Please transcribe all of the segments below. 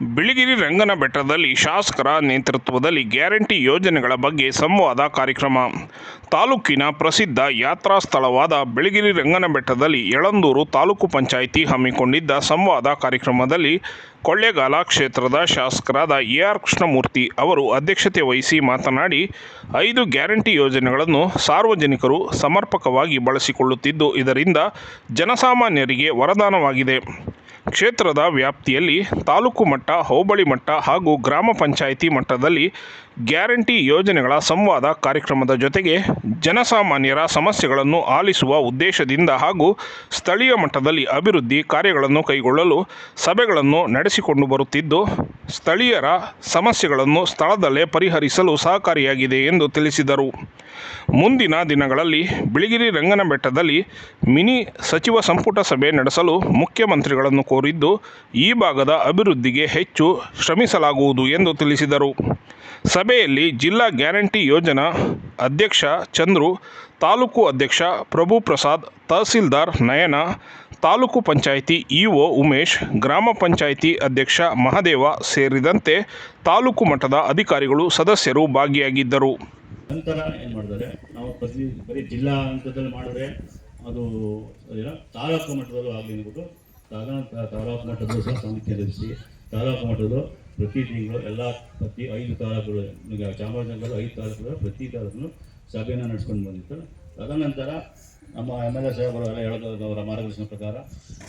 ಬಿಳಿಗಿರಿ ರಂಗನ ಬೆಟ್ಟದಲ್ಲಿ ಶಾಸಕರ ನೇತೃತ್ವದಲ್ಲಿ ಗ್ಯಾರಂಟಿ ಯೋಜನೆಗಳ ಬಗ್ಗೆ ಸಂವಾದ ಕಾರ್ಯಕ್ರಮ. ತಾಲೂಕಿನ ಪ್ರಸಿದ್ಧ ಯಾತ್ರಾ ಸ್ಥಳವಾದ ಬಿಳಿಗಿರಿ ರಂಗನ ಬೆಟ್ಟದಲ್ಲಿ ಯಳಂದೂರು ತಾಲೂಕು ಪಂಚಾಯಿತಿ ಹಮ್ಮಿಕೊಂಡಿದ್ದ ಸಂವಾದ ಕಾರ್ಯಕ್ರಮದಲ್ಲಿ ಕೊಳ್ಳೇಗಾಲ ಕ್ಷೇತ್ರದ ಶಾಸಕರಾದ ಎ ಆರ್ ಕೃಷ್ಣಮೂರ್ತಿ ಅವರು ಅಧ್ಯಕ್ಷತೆ ವಹಿಸಿ ಮಾತನಾಡಿ, ಐದು ಗ್ಯಾರಂಟಿ ಯೋಜನೆಗಳನ್ನು ಸಾರ್ವಜನಿಕರು ಸಮರ್ಪಕವಾಗಿ ಬಳಸಿಕೊಳ್ಳುತ್ತಿದ್ದು, ಇದರಿಂದ ಜನಸಾಮಾನ್ಯರಿಗೆ ವರದಾನವಾಗಿದೆ. ಕ್ಷೇತ್ರದ ವ್ಯಾಪ್ತಿಯಲ್ಲಿ ತಾಲೂಕು ಮಟ್ಟ ಹೋಬಳಿ ಮಟ್ಟ ಹಾಗೂ ಗ್ರಾಮ ಪಂಚಾಯಿತಿ ಮಟ್ಟದಲ್ಲಿ ಗ್ಯಾರಂಟಿ ಯೋಜನೆಗಳ ಸಂವಾದ ಕಾರ್ಯಕ್ರಮದ ಜೊತೆಗೆ ಜನಸಾಮಾನ್ಯರ ಸಮಸ್ಯೆಗಳನ್ನು ಆಲಿಸುವ ಉದ್ದೇಶದಿಂದ ಹಾಗೂ ಸ್ಥಳೀಯ ಮಟ್ಟದಲ್ಲಿ ಅಭಿವೃದ್ಧಿ ಕಾರ್ಯಗಳನ್ನು ಕೈಗೊಳ್ಳಲು ಸಭೆಗಳನ್ನು ನಡೆಸಿಕೊಂಡು ಬರುತ್ತಿದ್ದು, ಸ್ಥಳೀಯರ ಸಮಸ್ಯೆಗಳನ್ನು ಸ್ಥಳದಲ್ಲೇ ಪರಿಹರಿಸಲು ಸಹಕಾರಿಯಾಗಿದೆ ಎಂದು ತಿಳಿಸಿದರು. ಮುಂದಿನ ದಿನಗಳಲ್ಲಿ ಬಿಳಿಗಿರಿ ರಂಗನ ಬೆಟ್ಟದಲ್ಲಿ ಮಿನಿ ಸಚಿವ ಸಂಪುಟ ಸಭೆ ನಡೆಸಲು ಮುಖ್ಯಮಂತ್ರಿಗಳನ್ನು ಕೋರಿದ್ದು, ಈ ಭಾಗದ ಅಭಿವೃದ್ಧಿಗೆ ಹೆಚ್ಚು ಶ್ರಮಿಸಲಾಗುವುದು ಎಂದು ತಿಳಿಸಿದರು. ಸಭೆಯಲ್ಲಿ ಜಿಲ್ಲಾ ಗ್ಯಾರಂಟಿ ಯೋಜನಾ ಅಧ್ಯಕ್ಷ ಚಂದ್ರು, ತಾಲೂಕು ಅಧ್ಯಕ್ಷ ಪ್ರಭು ಪ್ರಸಾದ್ ತಹಸೀಲ್ದಾರ್ ನಯನ, ತಾಲೂಕು ಪಂಚಾಯಿತಿ ಇಒ ಉಮೇಶ್, ಗ್ರಾಮ ಪಂಚಾಯಿತಿ ಅಧ್ಯಕ್ಷ ಮಹದೇವ ಸೇರಿದಂತೆ ತಾಲೂಕು ಮಟ್ಟದ ಅಧಿಕಾರಿಗಳು ಸದಸ್ಯರು ಭಾಗಿಯಾಗಿದ್ದರು. ನಂತರ ಏನು ಮಾಡಿದ್ದಾರೆ? ನಾವು ಪ್ರತಿ ಬರೀ ಜಿಲ್ಲಾ ಹಂತದಲ್ಲಿ ಮಾಡಿದ್ರೆ ಅದು ತಾಲೂಕು ಮಟ್ಟದಲ್ಲೂ ಆಗಲಿ ಅಂದ್ಬಿಟ್ಟು ತಾಲೂಕು ಮಟ್ಟದಲ್ಲೂ ಸಹ ಸಮಿತಿ ರಚಿಸಿ ತಾಲೂಕು ಮಟ್ಟದ್ದು ಪ್ರತಿ ತಿಂಗಳು ಎಲ್ಲ ಪ್ರತಿ ಐದು ತಾಲೂಕುಗಳು ಈಗ ಚಾಮರಾಜನಗರ ಐದು ತಾಲೂಕುಗಳು ಪ್ರತಿ ತಾಲೂಕು ಸಭೆಯನ್ನು ನಡೆಸ್ಕೊಂಡು ಬಂದಿತ್ತು. ತದನಂತರ ನಮ್ಮ ಎಂ ಎಲ್ ಎ ಸಾಹೇಬರು ಹೇಳೋದು ಅವರ ಮಾರ್ಗದರ್ಶನ ಪ್ರಕಾರ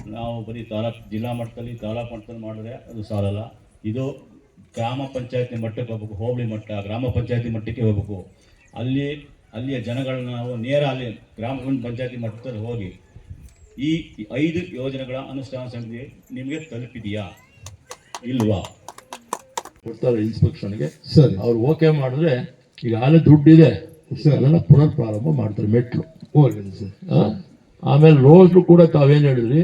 ನಾವು ಬರೀ ತಾಲೂಕು, ಜಿಲ್ಲಾ ಮಟ್ಟದಲ್ಲಿ, ತಾಲೂಕು ಮಟ್ಟದಲ್ಲಿ ಮಾಡಿದ್ರೆ ಅದು ಸಾಲಲ್ಲ. ಇದು ಗ್ರಾಮ ಪಂಚಾಯತಿ ಮಟ್ಟಕ್ಕೆ ಹೋಗ್ಬೇಕು, ಹೋಬಳಿ ಮಟ್ಟ, ಗ್ರಾಮ ಪಂಚಾಯತಿ ಮಟ್ಟಕ್ಕೆ ಹೋಗ್ಬೇಕು. ಅಲ್ಲಿ, ಅಲ್ಲಿಯ ಜನಗಳನ್ನ ನಾವು ನೇರ ಅಲ್ಲಿ ಗ್ರಾಮ ಪಂಚಾಯತಿ ಮಟ್ಟದಲ್ಲಿ ಹೋಗಿ ಈ ಐದು ಯೋಜನೆಗಳ ಅನುಷ್ಠಾನ ಸಮಿತಿ ನಿಮಗೆ ತಲುಪಿದೆಯಾ? ಇಲ್ವಾ? ಕೊಡ್ತಾರೆ ಇನ್ಸ್ಪೆಕ್ಷನ್ಗೆ ಸರಿ. ಅವ್ರು ಓಕೆ ಮಾಡಿದ್ರೆ ಈಗ ಆಲೆ ದುಡ್ಡಿದೆ. ಅದನ್ನ ಪುನರ್ ಪ್ರಾರಂಭ ಮಾಡ್ತಾರೆ ಮೆಟ್ಲು. ಸರ್? ಆಮೇಲೆ ರೋಡ್ ಕೂಡ ತಾವೇನ್ ಹೇಳಿದ್ರಿ?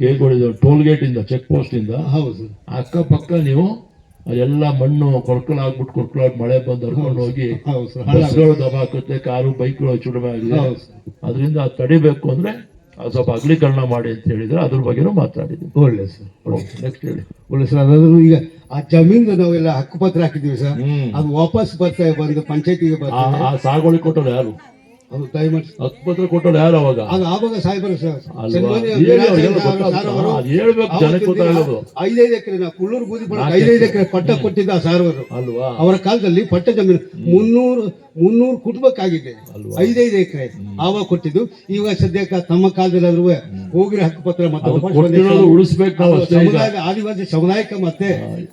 ಕೇಳ್ಕೊಂಡಿದ್ದು ಟೋಲ್ ಗೇಟ್ ಇಂದ ಚೆಕ್ ಪೋಸ್ಟ್ ಇಂದ ಹೌದು ಸರ್. ಅಕ್ಕಪಕ್ಕ ನೀವು ಅದೆಲ್ಲ ಮಣ್ಣು ಕೊರ್ಕಲಾಗ್ಬಿಟ್ಟು ಆಗ್ಬಿಟ್ಟು ಕೊರ್ಕಲ್ ಮಳೆ ಬಂದು ಹರ್ಕೊಂಡು ಹೋಗಿ ಹೌದು ಸರ್. ಹಳ್ಳ ಬಸ್ಗಳು ದಬಾಕುತ್ತೆ ಕಾರು ಬೈಕ್ಗಳು ಚುಡುಮೆ ಆಗಿದೆ. ಅದರಿಂದ ಅದು ತಡಿಬೇಕು ಅಂದ್ರೆ ಸ್ವಲ್ಪ ಅಗಲೀಕರಣ ಮಾಡಿ ಅಂತ ಹೇಳಿದ್ರೆ ಅದ್ರ ಬಗ್ಗೆನೂ ಮಾತಾಡಿದ್ವಿ ಒಳ್ಳೆ ಸರ್. ನೆಕ್ಸ್ಟ್ ಹೇಳಿ. ಒಳ್ಳೆ ಸರ್. ಅದಾದ್ರೂ ಈಗ ಆ ಜಮೀನು ನಾವೆಲ್ಲ ಹಕ್ಕುಪತ್ರ ಹಾಕಿದ್ದೀವಿ ಸರ್ ಅದು ವಾಪಸ್ ಬರ್ತಾ ಬಂದು ಪಂಚಾಯತಿಗೆ ಆ ಸಾಗುವಳಿ ಕೊಟ್ಟರು ಯಾರು? ಅದು ದಯಮಾಡಿ ಹಕ್ಕುಪತ್ರ ಕೊಟ್ಟರು ಯಾರು ಅವಾಗ? ಅದು ಆವಾಗ ಸಾಹೇಬರು ಸರ್. ಹೇಳ್ಬೇಕು? ಜನಕ್ಕೆ ಗೊತ್ತಾಗೋದು. ಐದೈದು ಎಕರೆ ನಾವು ಕುಳ್ಳೂರು ಬೂದಿ ಐದೈದು ಎಕರೆ. ಪಟ್ಟ ಕೊಟ್ಟಿದ್ದ ಸಾರವರು ಅಲ್ವಾ? ಅವರ ಕಾಲದಲ್ಲಿ ಪಟ್ಟ ಜಮೀನು ಮುನ್ನೂರು ಮುನ್ನೂರು ಕುಟುಂಬಕ್ಕಾಗಿದೆ? ಐದೈದು ಎಕರೆ. ಆವಾಗ ಕೊಟ್ಟಿದ್ದು. ಈಗ ಸದ್ಯಕ್ಕೆ ತಮ್ಮ ಕಾಲದಲ್ಲಿ ಆದ್ರೂ ಹೋಗಿರೋ ಹಕ್ಕುಪತ್ರ ಮತ್ತೆ ಉಳಿಸ್ಬೇಕು. ಸಮುದಾಯ ಆದಿವಾಸಿ ಸಮುದಾಯಕ್ಕೆ ಮತ್ತೆ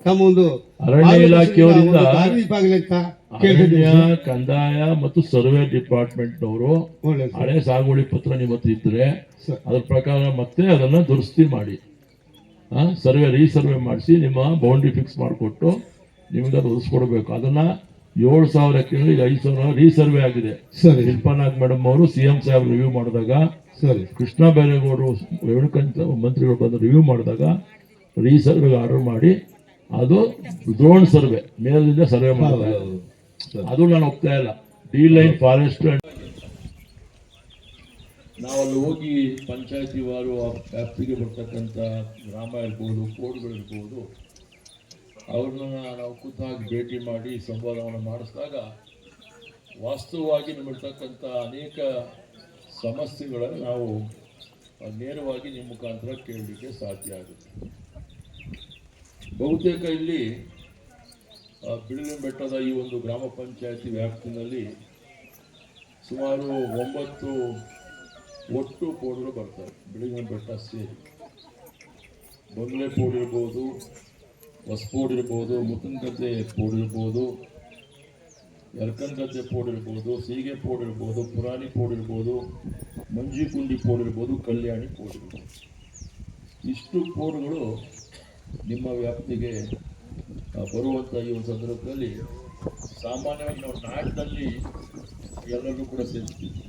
ತಮ್ಮ ಒಂದು ಅರಣ್ಯ ಇಲಾಖೆಯವರಿಂದ ಅರಣ್ಯ ಕಂದಾಯ ಮತ್ತು ಸರ್ವೆ ಡಿಪಾರ್ಟ್ಮೆಂಟ್ ಸರ್. ಹಳೆ ಸಾಗುವಳಿ ಪತ್ರ ನಿಮ್ಮ ಹತ್ರ ಇದ್ರೆ ಅದ್ರ ಪ್ರಕಾರ ಮತ್ತೆ ಅದನ್ನ ದುರಸ್ತಿ ಮಾಡಿ. ಸರ್ವೆ ರೀಸರ್ವೆ ಮಾಡಿಸಿ ನಿಮ್ಮ ಬೌಂಡ್ರಿ ಫಿಕ್ಸ್ ಮಾಡಿಕೊಟ್ಟು ನಿಮ್ಗೆ ಅದು ಉಳಿಸ್ಕೊಡ್ಬೇಕು. ಅದನ್ನ ಏಳು ಸಾವಿರಕ್ಕೆ ಈಗ ಐದು ಸಾವಿರ ರೀಸರ್ವೆ ಆಗಿದೆ. ಸರಿ. ಶಿಲ್ಪಾನಾಗ್ ಮೇಡಮ್ ಅವರು ಸಿ ಎಂ ಸಾಹೇಬ್ ರಿವ್ಯೂ ಮಾಡಿದಾಗ ಸರಿ. ಕೃಷ್ಣ ಬೈರೇಗೌಡರು ಕಂತ ಮಂತ್ರಿಗಳು ಬಂದು ರಿವ್ಯೂ ಮಾಡಿದಾಗ ರೀಸರ್ವೆ ಆರ್ಡರ್ ಮಾಡಿ ಅದು ಡ್ರೋನ್ ಸರ್ವೆ ಮೇಲಿಂದ ಸರ್ವೆ ಮಾಡಿದಾಗ ಅದು ನಾನು ಹೋಗ್ತಾ ಇಲ್ಲ. ಡಿ ಲೈನ್ ಫಾರೆಸ್ಟ್ ನಾವು ಅಲ್ಲಿ ಹೋಗಿ ಪಂಚಾಯತಿ ವಾರು ವ್ಯಾಪ್ತಿಗೆ ಬರ್ತಕ್ಕಂಥ ಗ್ರಾಮ ಇರ್ಬೋದು ಕೋಡ್ಗಳಿರ್ಬೋದು ಅವ್ರನ್ನ ನಾವು ಖುದ್ದಾಗಿ ಭೇಟಿ ಮಾಡಿ ಸಂವಾದವನ್ನು ಮಾಡಿಸಿದಾಗ ವಾಸ್ತವವಾಗಿ ನಮ್ಮಿರ್ತಕ್ಕಂಥ ಅನೇಕ ಸಮಸ್ಯೆಗಳನ್ನು ನಾವು ನೇರವಾಗಿ ನಿಮ್ಮ ಮುಖಾಂತರ ಕೇಳಲಿಕ್ಕೆ ಸಾಧ್ಯ ಆಗುತ್ತೆ. ಬಹುತೇಕ ಇಲ್ಲಿ ಬಿಳಿಗಿರಿ ಬೆಟ್ಟದ ಈ ಒಂದು ಗ್ರಾಮ ಪಂಚಾಯತಿ ವ್ಯಾಪ್ತಿನಲ್ಲಿ ಸುಮಾರು ಒಂಬತ್ತು ಒಟ್ಟು ಪೋಡ್ಗಳು ಬರ್ತವೆ ಬಿಳಿಗಿನ ಬೆಟ್ಟ ಸೇರಿ. ಬಂಗ್ಲೆ ಪೋಡ್ ಇರ್ಬೋದು ಹೊಸಪೋಡ್ ಇರ್ಬೋದು ಮುತ್ತನಗದ್ದೆ ಪೋಡ್ ಇರ್ಬೋದು ಯರ್ಕನ್ಗದ್ದೆ ಪೋಡ್ ಇರ್ಬೋದು, ಸೀಗೆ ಪೋಡ್ ಇರ್ಬೋದು, ಪುರಾಣಿ ಪೋಡ್ ಇರ್ಬೋದು ಮಂಜಿಕುಂಡಿ ಪೋಡ್ ಇರ್ಬೋದು, ಕಲ್ಯಾಣಿ ಪೋಡ್ ಇರ್ಬೋದು. ಇಷ್ಟು ಪೋಡ್ಗಳು ನಿಮ್ಮ ವ್ಯಾಪ್ತಿಗೆ ಬರುವಂಥ ಈ ಒಂದು ಸಂದರ್ಭದಲ್ಲಿ ಸಾಮಾನ್ಯವಾಗಿ ನಾವು ನಾಡಿನಲ್ಲಿ ಎಲ್ಲರಿಗೂ ಕೂಡ ಸೇರಿಸ್ತೀವಿ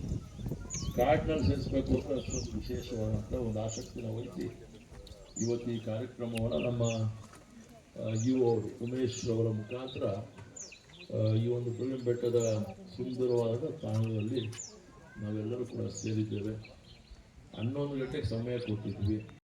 ಕಾಡಿನಲ್ಲಿ ಸೇರಿಸ್ಬೇಕು ಅಂತ ಅಷ್ಟೊಂದು ವಿಶೇಷವಾದಂಥ ಒಂದು ಆಸಕ್ತಿನ ವಹಿಸಿ ಇವತ್ತು ಈ ಕಾರ್ಯಕ್ರಮವನ್ನು ನಮ್ಮ ಯು ಅವರು ಉಮೇಶ್ ಅವರ ಮುಖಾಂತರ ಈ ಒಂದು ಬಿಳಿಂ ಬೆಟ್ಟದ ಸುಂದರವಾದ ತಾಣದಲ್ಲಿ ನಾವೆಲ್ಲರೂ ಕೂಡ ಸೇರಿದ್ದೇವೆ. ಹನ್ನೊಂದು ಗಂಟೆಗೆ ಸಮಯ ಕೊಟ್ಟಿದ್ವಿ.